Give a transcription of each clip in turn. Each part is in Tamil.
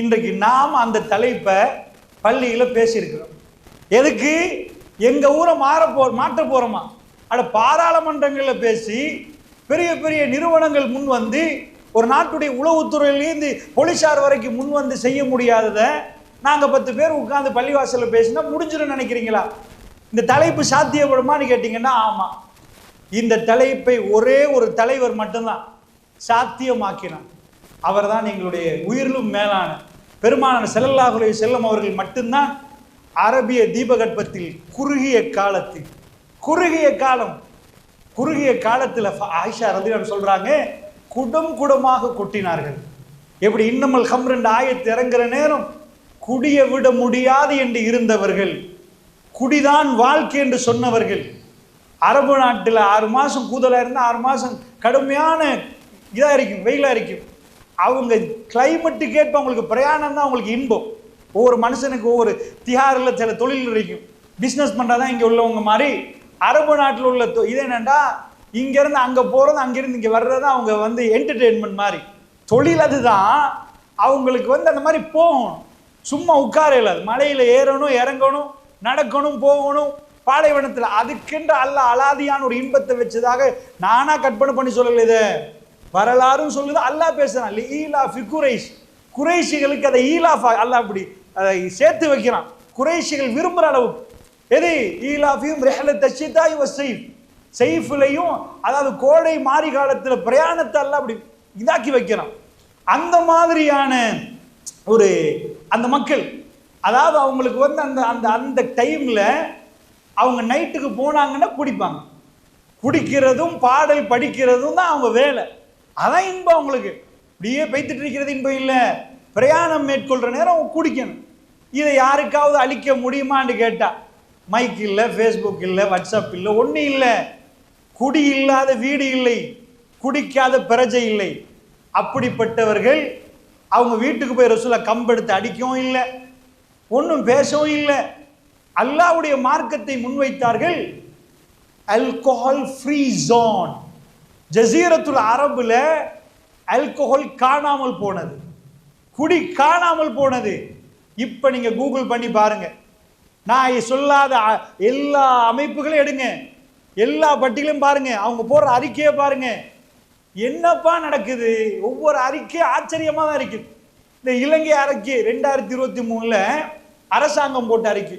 இன்றைக்கு நாம் அந்த தலைப்பை பள்ளியில் பேசியிருக்கிறோம். எதுக்கு? எங்கள் ஊரை மாற போ மாற்ற போகிறோமா அட பாராளுமன்றங்களில் பேசி பெரிய பெரிய நிறுவனங்கள் முன் வந்து ஒரு நாட்டுடைய உளவுத்துறையிலேருந்து போலீஸார் வரைக்கும் முன் வந்து செய்ய முடியாததை நாங்கள் பத்து பேர் உட்காந்து பள்ளிவாசலில் பேசினா முடிஞ்சிடும் நினைக்கிறீங்களா? இந்த தலைப்பு சாத்தியப்படுமான்னு கேட்டிங்கன்னா ஆமாம் இந்த தலைப்பை ஒரே ஒரு தலைவர் மட்டும்தான் சாத்தியமாக்கினார். அவர்தான் எங்களுடைய உயிரிலும் மேலான பெருமானார் செல்லல்லாஹுலே செல்லம் அவர்கள் மட்டும்தான் அரபிய தீபகற்பத்தில் குறுகிய காலத்தில் குறுகிய காலம் குறுகிய காலத்தில் ஆயிஷா ரதியான் சொல்கிறாங்க குடம் குடமாக கொட்டினார்கள். எப்படி? இன்னமல் ரெண்டு ஆயத்து இறங்குற நேரம் குடிய விட முடியாது என்று இருந்தவர்கள் குடிதான் வாழ்க்கை என்று சொன்னவர்கள். அரபு நாட்டில் ஆறு மாதம் கூதலாக இருந்தால் ஆறு மாதம் கடுமையான இதாக இருக்கும் வெயிலாக இருக்கும். அவங்க கிளைமேட்டுக்கு ஏற்ப அவங்களுக்கு பிரயாணம் தான் அவங்களுக்கு இன்பம். ஒவ்வொரு மனுஷனுக்கு ஒவ்வொரு திகாரில் சில தொழில் இருக்கும். பிஸ்னஸ் பண்ணுறதான் இங்கே உள்ளவங்க மாதிரி அரபு நாட்டில் உள்ள தொ- இது என்னென்னா இங்கேருந்து அங்கே போகிறது அங்கேருந்து இங்கே வர்றது அவங்க வந்து என்டர்டெயின்மெண்ட் மாதிரி. தொழில் அதுதான். அவங்களுக்கு வந்து அந்த மாதிரி போகணும். சும்மா உட்கார இல்லாது மலையில் ஏறணும் இறங்கணும் நடக்கணும் போகணும் பாலைவனத்தில். அதுக்கென்று அல்ல அலாதியான ஒரு இன்பத்தை வச்சதாக நானாக கற்பனை பண்ணி சொல்லலை இதை. வரலாறும் சொல்லுது. அல்லாஹ் பேசுறான். ஈலா ஃபி குரைஷ். குறைஷிகளுக்கு அதை ஈலாஃப் அல்லாஹ் அப்படி அதை சேர்த்து வைக்கிறான். குறைஷிகள் விரும்புகிற அளவு. எது? ஈலாஃபியும் ரெஹல தஷிதாய் வசைஃப் செய்ஃப்லையும் அதாவது கோடை மாறி காலத்தில் பிரயாணத்தை எல்லாம் அப்படி இதாக்கி வைக்கிறான். அந்த மாதிரியான ஒரு அந்த மக்கள் அதாவது அவங்களுக்கு வந்து அந்த அந்த அந்த டைமில் அவங்க நைட்டுக்கு போனாங்கன்னா குடிப்பாங்க. குடிக்கிறதும் பாடல் படிக்கிறதும் தான் அவங்க வேலை. அதான் இன்பம் அவங்களுக்கு. இப்படியே பெய்த்துட்டு இருக்கிறது இன்பம் இல்லை. பிரயாணம் மேற்கொள்ற நேரம் அவங்க குடிக்கணும். இதை யாருக்காவது அழிக்க முடியுமான்னு கேட்டா மைக் இல்லை ஃபேஸ்புக் இல்லை வாட்ஸ்அப் இல்லை ஒன்றும் இல்லை. குடி இல்லாத வீடு இல்லை. குடிக்காத பிரஜை இல்லை. அப்படிப்பட்டவர்கள் அவங்க வீட்டுக்கு போய் ரசூலை கம்பெடுத்து அடிக்கவும் இல்லை. ஒன்றும் பேசவும் இல்லை. அல்லாவுடைய மார்க்கத்தை முன்வைத்தார்கள். Alcohol free zone. ஜசீரத்துல் அரபுல ஆல்கோஹால் காணாமல் போனது. குடி காணாமல் போனது. இப்போ நீங்க கூகுள் பண்ணி பாருங்க. நான் சொல்லாத எல்லா அமைப்புகளையும் எடுங்க. எல்லா பட்டியலையும் பாருங்க. அவங்க போடுற அறிக்கையை பாருங்க. என்னப்பா நடக்குது? ஒவ்வொரு அறிக்கை ஆச்சரியமா தான் இருக்கு. இந்த இலங்கை அறிக்கை ரெண்டாயிரத்தி இருபத்தி மூணுல அரசாங்கம் போட்ட அறிக்கை.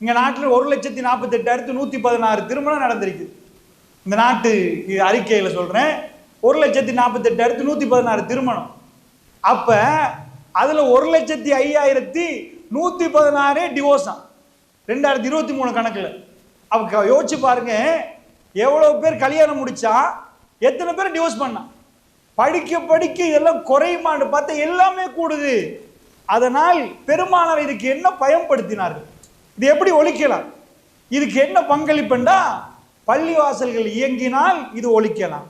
இங்க நாட்டில் ஒரு லட்சத்தி நாற்பத்தெட்டாயிரத்து நூத்தி பதினாறு திருமணம் நடந்திருக்கு. இந்த நாட்டு அறிக்கையில் சொல்கிறேன் ஒரு லட்சத்தி நாற்பத்தெட்டு அடுத்து நூற்றி பதினாறு திருமணம். அப்போ அதில் ஒரு லட்சத்தி ஐயாயிரத்தி நூற்றி பதினாறு டிவோர்ஸாம் ரெண்டாயிரத்தி இருபத்தி மூணு கணக்கில். அப்ப யோசிச்சு பாருங்க எவ்வளோ பேர் கல்யாணம் முடித்தா எத்தனை பேர் டிவோர்ஸ் பண்ணான் படிக்க படிக்க இதெல்லாம் குறையுமான்னு பார்த்தா எல்லாமே கூடுது. அதனால் பெருமானார் இதுக்கு என்ன பயன்படுத்தினார்கள்? இது எப்படி ஒழிக்கலாம்? இதுக்கு என்ன பங்களிப்புண்டா? பள்ளிவாசல்கள் இயங்கினால் இது ஒழிக்கலாம்.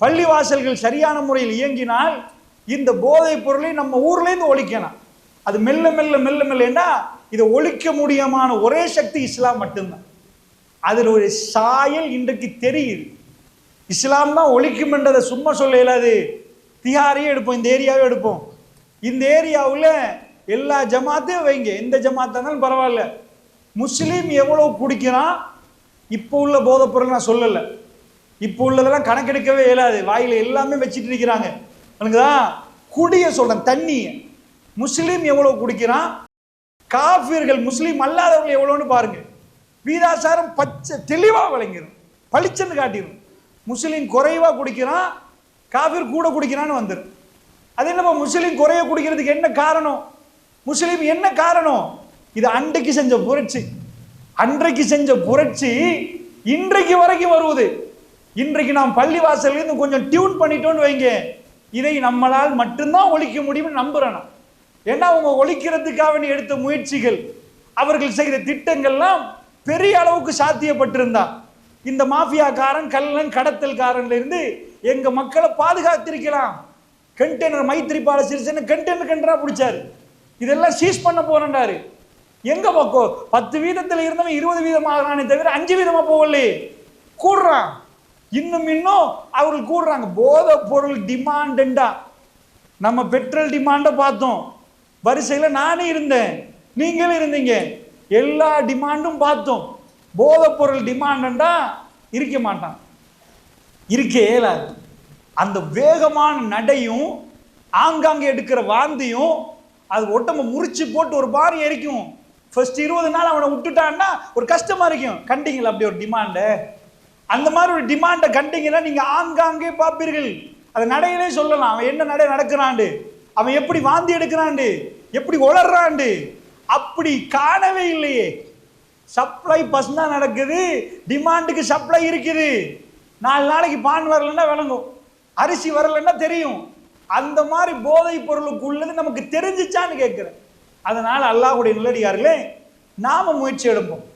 பள்ளிவாசல்கள் சரியான முறையில் இயங்கினால் இந்த போதைப் பொருளை நம்ம ஊர்லேருந்து ஒழிக்கலாம். அது மெல்ல மெல்ல மெல்ல மெல்லன்னா இதை ஒழிக்க முடியுமான ஒரே சக்தி இஸ்லாம் மட்டும்தான். அதில் ஒரு சாயல் இன்றைக்கு தெரியுது. இஸ்லாம் தான் ஒழிக்கும்ன்றதை சும்மா சொல்ல இயலாது திகாரையும் எடுப்போம் இந்த ஏரியாவே எடுப்போம். இந்த ஏரியாவில் எல்லா ஜமாத்தையும் வைங்க. எந்த ஜமாத்தா இருந்தாலும் பரவாயில்ல. முஸ்லீம் எவ்வளோ குடிக்கிறான்? இப்போ உள்ள போதைப் பொருள் நான் சொல்லலை. இப்போ உள்ளதெல்லாம் கணக்கெடுக்கவே இயலாது. வாயில் எல்லாமே வச்சுட்டு இருக்கிறாங்க. எனக்குதா குடிய சொல்றேன் தண்ணி முஸ்லீம் எவ்வளோ குடிக்கிறான்? காஃபியர்கள் முஸ்லீம் அல்லாதவர்கள் எவ்வளோன்னு பாருங்க. வீதாசாரம் பச்சை தெளிவாக விளங்கிடும் பளிச்சுன்னு காட்டிடும் முஸ்லீம் குறைவாக குடிக்கிறான் காஃபிர் கூட குடிக்கிறான்னு வந்துடும் அது என்னப்பா முஸ்லீம் குறைய குடிக்கிறதுக்கு என்ன காரணம்? முஸ்லீம் என்ன காரணம்? இது அன்றைக்கு செஞ்ச புரட்சி. அன்றைக்கு செஞ்ச புரட்சி இன்றைக்கு வரைக்கும் வருவது. இன்றைக்கு நாம் பள்ளி இருந்து கொஞ்சம் டியூன் பண்ணிட்டோம்னு வைங்க. இதை நம்மளால் மட்டும்தான் ஒழிக்க முடியும்னு நம்புறேன் ஏன்னா அவங்க ஒழிக்கிறதுக்காக நீ எடுத்த முயற்சிகள் அவர்கள் செய்த திட்டங்கள்லாம் பெரிய அளவுக்கு சாத்தியப்பட்டிருந்தா. இந்த மாஃபியாக்காரன் கள்ளன் கடத்தல்காரன்ல இருந்து எங்க மக்களை பாதுகாத்திருக்கலாம். கண்டெய்னர் மைத்திரிபால சிறிசேன கண்டெய்னர் கண்டரா பிடிச்சாரு. இதெல்லாம் சீஸ் பண்ண போறேன்டாரு. எங்க பக்கம் பத்து வீதத்தில் இருந்தவன் இருபது வீதமாகறானே தவிர அஞ்சு வீதமா போகலையே. கூடுறான் இன்னும் இன்னும் அவர்கள் கூடுறாங்க போத பொருள் டிமாண்டா நம்ம பெட்ரோல் டிமாண்டை பார்த்தோம். வரிசையில் நானே இருந்தேன். நீங்களும் இருந்தீங்க. எல்லா டிமாண்டும் பார்த்தோம். போதைப் பொருள் டிமாண்டா இருக்க மாட்டான். இருக்க இயலாது அந்த வேகமான நடையும் ஆங்காங்கே எடுக்கிற வாந்தியும் அது ஒட்டமை முறிச்சு போட்டு ஒரு பாரி எரிக்கும். ஃபர்ஸ்ட் இருபது நாள் அவனை விட்டுட்டான்னா ஒரு கஷ்டமா இருக்கும். கண்டிங்களா அப்படி ஒரு டிமாண்டை அந்த மாதிரி ஒரு டிமாண்டை கண்டிங்கன்னா நீங்க ஆங்காங்கே பார்ப்பீர்கள். அதை நடையிலே சொல்லலாம். அவன் என்ன நடை நடக்கிறாண்டு? அவன் எப்படி வாந்தி எடுக்கிறாண்டு? எப்படி உளர்றாண்டு? அப்படி காணவே இல்லையே. சப்ளை பஸ் தான் நடக்குது. டிமாண்டுக்கு சப்ளை இருக்குது. நாலு நாளைக்கு பான் வரலன்னா விளங்கும். அரிசி வரலன்னா தெரியும். அந்த மாதிரி போதைப் பொருளுக்குள்ளது நமக்கு தெரிஞ்சிச்சான்னு கேட்குறேன். அதனால் அல்லாஹுடைய நல்லடியார்களே நாம முயற்சி எடுப்போம்.